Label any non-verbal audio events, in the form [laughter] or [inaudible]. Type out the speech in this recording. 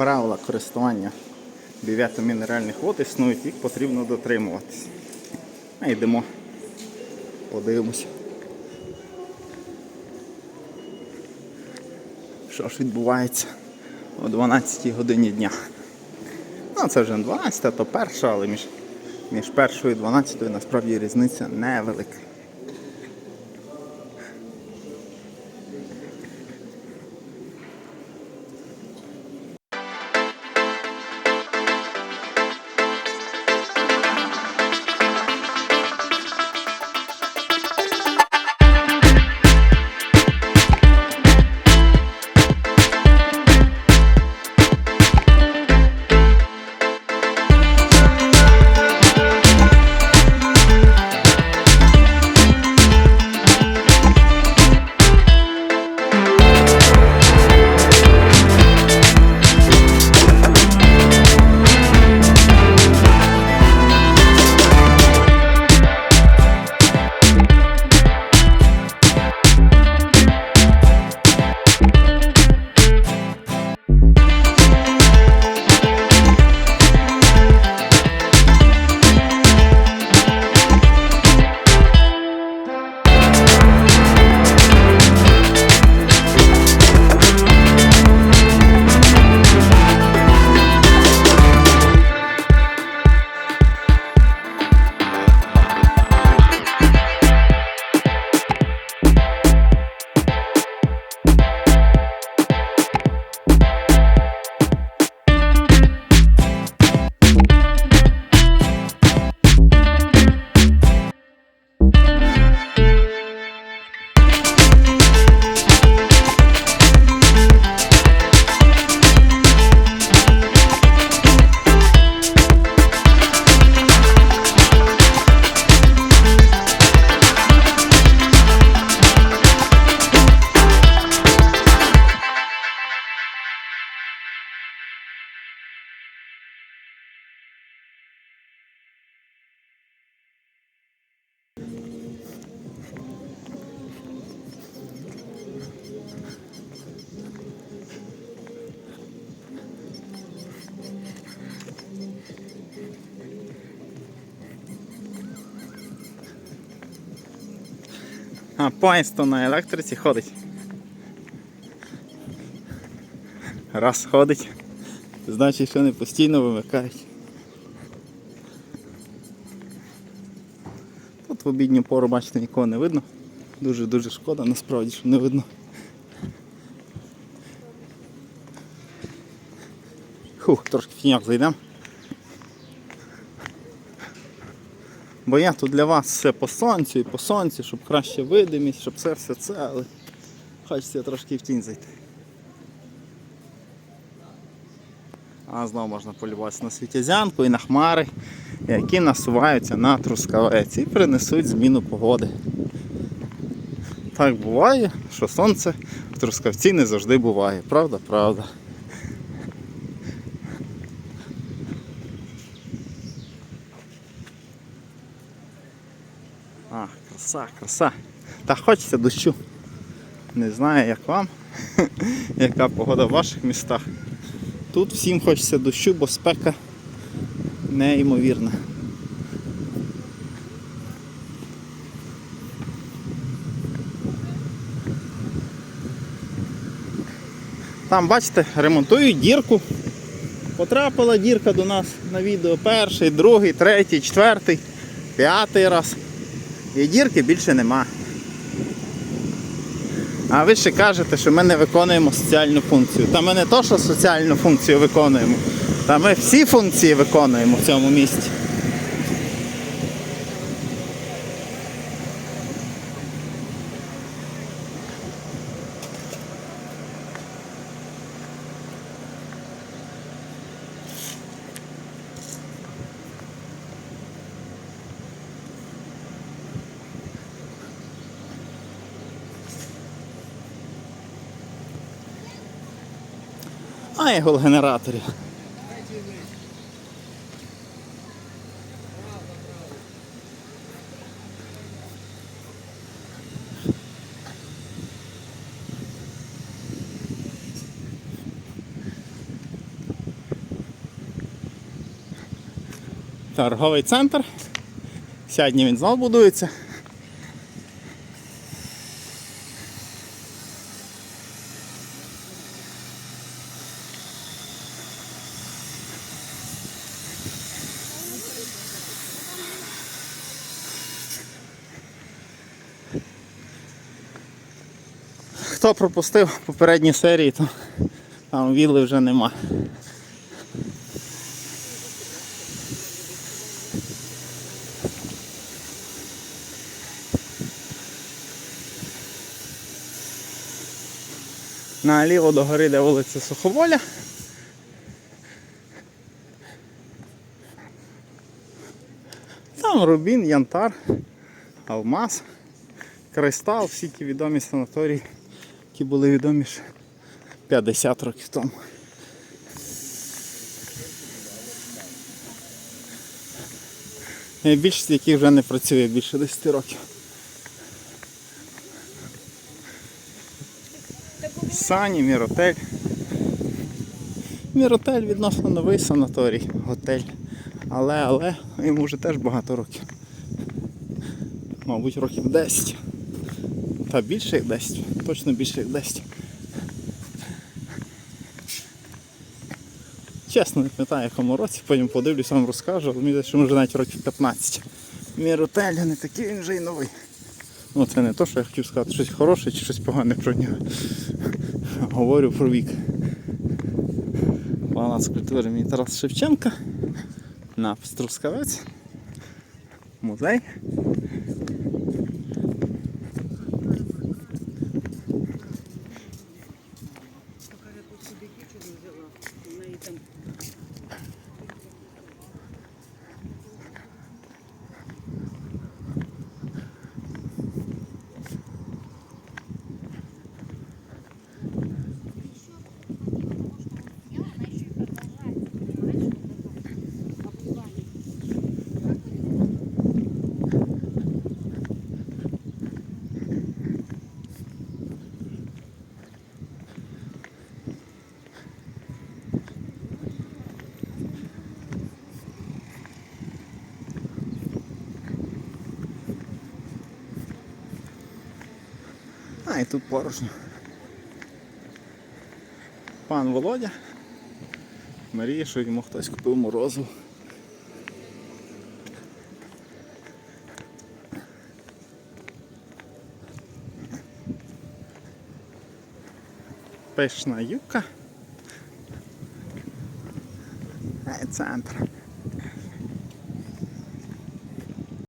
правила користування бюветом мінеральних вод існують, їх потрібно дотримуватись. А йдемо, подивимося. Що ж відбувається о 12 годині дня. Ну, це вже не 12, а то перша, але між, між першою і 12 насправді різниця невелика. А то на електриці ходить. Раз ходить, значить, що не постійно вимикають. Тут в обідню пору, бачите, нікого не видно. Дуже-дуже шкода, насправді, що не видно. Хух, трошки в тіняк зайдемо. Бо я тут для вас все по сонцю і по сонцю, щоб краще видимість, щоб це все це, але хочеться трошки в тінь зайти. А знову можна полюватися на світязянку і на хмари, які насуваються на трускавець і принесуть зміну погоди. Так буває, що сонце в трускавці не завжди буває. Правда, правда. А, краса, краса. Та хочеться дощу. Не знаю як вам, [laughs] яка погода в ваших містах. Тут всім хочеться дощу, бо спека неймовірна. Там, бачите, ремонтують дірку. Потрапила дірка до нас на відео перший, другий, третій, четвертий, п'ятий раз. І дірки більше нема. А ви ще кажете, що ми не виконуємо соціальну функцію. Та ми не то, що соціальну функцію виконуємо, та ми всі функції виконуємо в цьому місті. немає гол-генераторів. Торговий центр. Сьогодні він знов будується. Хто пропустив попередні серії, то там вілли вже нема. Наліво до гори, де вулиця Суховоля. Там рубін, янтар, алмаз, кристал, всі ті відомі санаторії, які були відомі ще 50 років тому. Більшість яких вже не працює більше 10 років. Сані, Міротель. Міротель відносно новий санаторій, готель. Але, але йому вже теж багато років. Мабуть, років 10. Та більше як 10. Точно більше як 10. Чесно, не пам'ятаю, якому році, потім подивлюсь, вам розкажу, але мені здається, може навіть років 15. Міротель не такий, він вже і новий. Ну це не то, що я хотів сказати щось хороше чи щось погане про нього. Говорю про вік. Палац культури імені Тараса Шевченка. Напис Трускавець. Музей. А, і тут порожньо. Пан Володя. Мріє, що йому хтось купив морозу. Пишна юбка. Центр.